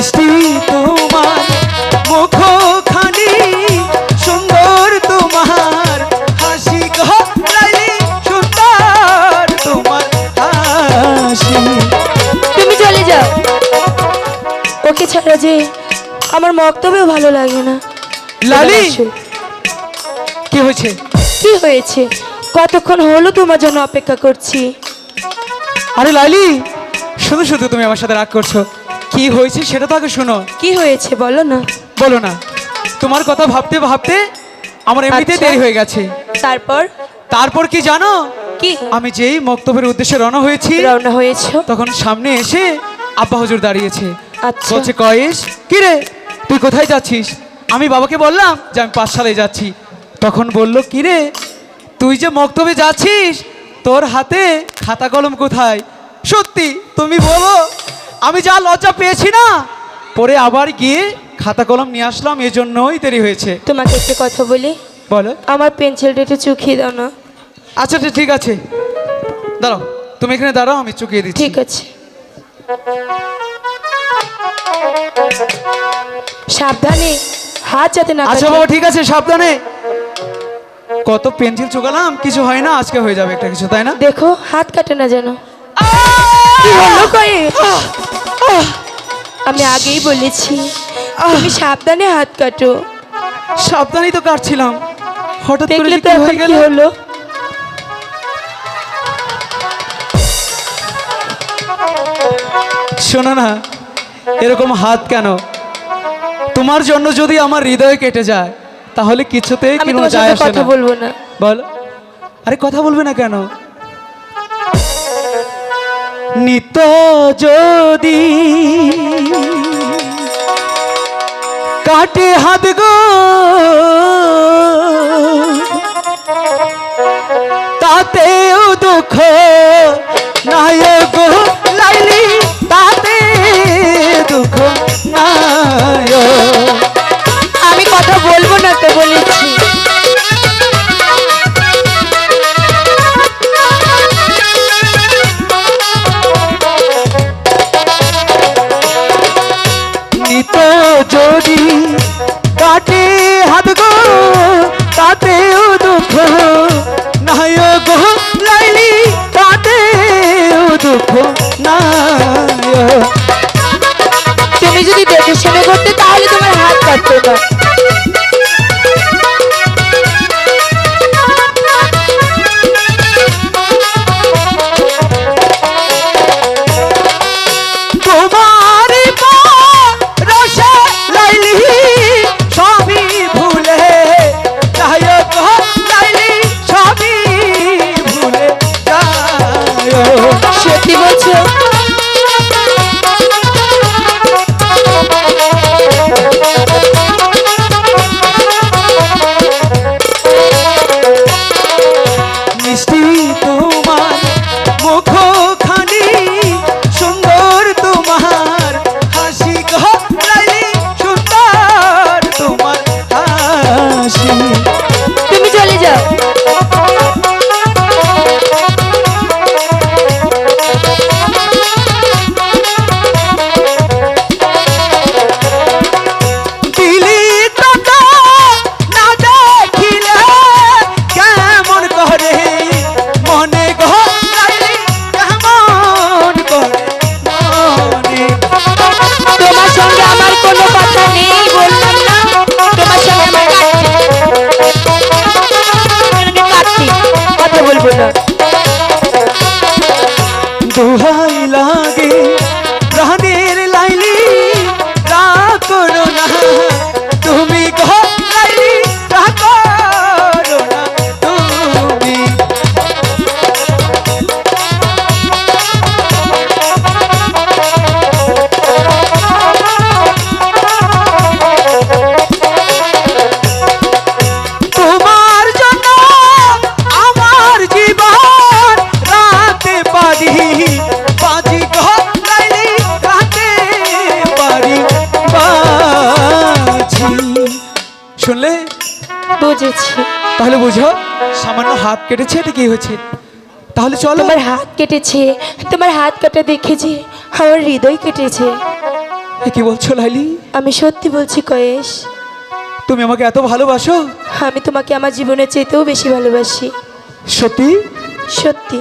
মিষ্টি তোমার মুখখানি সুন্দর তোমার হাসি গো সুন্দর তোমার হাসি। তুমি চলে যাও। ওকে ছাড়া যে আমার মক্তবেও ভালো লাগে না। লালি। কি হয়েছে? কি হয়েছে? কতক্ষণ হলো তোমার জন্য অপেক্ষা করছি? আরে লাইলি শুধু শুধু তুমি আমার সাথে রাগ করছ। কি হয়েছে সেটা তো আগে শোনো। কি হয়েছে বলো না। বলো না। তোমার কথা ভাবতে ভাবতে আমার এমনিতে আচ্ছা। দেরি হয়ে গেছে। তারপর? তারপর কি জানো? কি? আমি যেই মক্তবের উদ্দেশ্যে রওনা হয়েছি রওনা হয়েছ? তখন সামনে এসে আব্বা হুজুর দাঁড়িয়েছে। আচ্ছা। বলছে কয়েস কি রে? তুই কোথায় যাচ্ছিস? আমি বাবাকে বললাম যে আমি পাঠশালায় যাচ্ছি। তখন বলল কি রে? তুই যে মক্তবে যাচ্ছিস তোর হাতে খাতা কলম কোথায়? সত্যি তুমি বলো। আমি যা লজ্জা পেয়েছি না। পরে আবার গিয়ে খাতা কলম নিয়ে আসলাম এজন্যই দেরি হয়েছে। তোমাকে একটা কথা বলি? বলো। আমার পেন্সিলটা একটু চুকিয়ে দাও না। আচ্ছা আচ্ছা, ঠিক আছে। দাঁড়াও তুমি এখানে দাঁড়াও আমি চুকিয়ে দিচ্ছি। ঠিক আছে। সাবধানে হাত যাতে না আচ্ছা। বাবা ঠিক আছে সাবধানে। কত পেন্সিল চোকালাম কিছু হয় না আজকে হয়ে যাবে একটা কিছু তাই না? দেখো হাত কাটে না যেন। কি হলো কয়ে আমি আগেই বলেছি তুমি সাবধানে হাত কাটো। সাবধানেই তো কাটছিলাম। হঠাৎ করে কি হয়ে গেল? হলো? শোনো না এরকম হাত কেন? তোমার জন্য যদি আমার হৃদয় কেটে যায় তাহলে কিছুতেই কোনো যায় আসে কথা বলব না। বল। আরে কথা বলবে না কেন? নিত যদি কাটে হাত গো। তাতেও দুঃখ নাই গো, লাইলি, তাতে দুঃখ নাই আমি কথা বলব না তো বলেছি। দুঃখ নাই। তুমি যদি দেখে শুনে করতে তাহলে তোমার হাত কাটতো না বলব না শুনলে? বুঝেছি। তাহলে বুঝো সামান্য হাত কেটেছে এটা কি হয়েছে? তাহলে চলো। তোমার হাত কেটেছে তোমার হাত কাটা দেখেছি আমার হৃদয় কেটেছে। কি বলছো লাইলি? আমি সত্যি বলছি কয়েশ। তুমি আমাকে এত ভালোবাসো? আমি তোমাকে আমার জীবনের চেয়েতেও বেশি ভালোবাসি। সত্যি? সত্যি।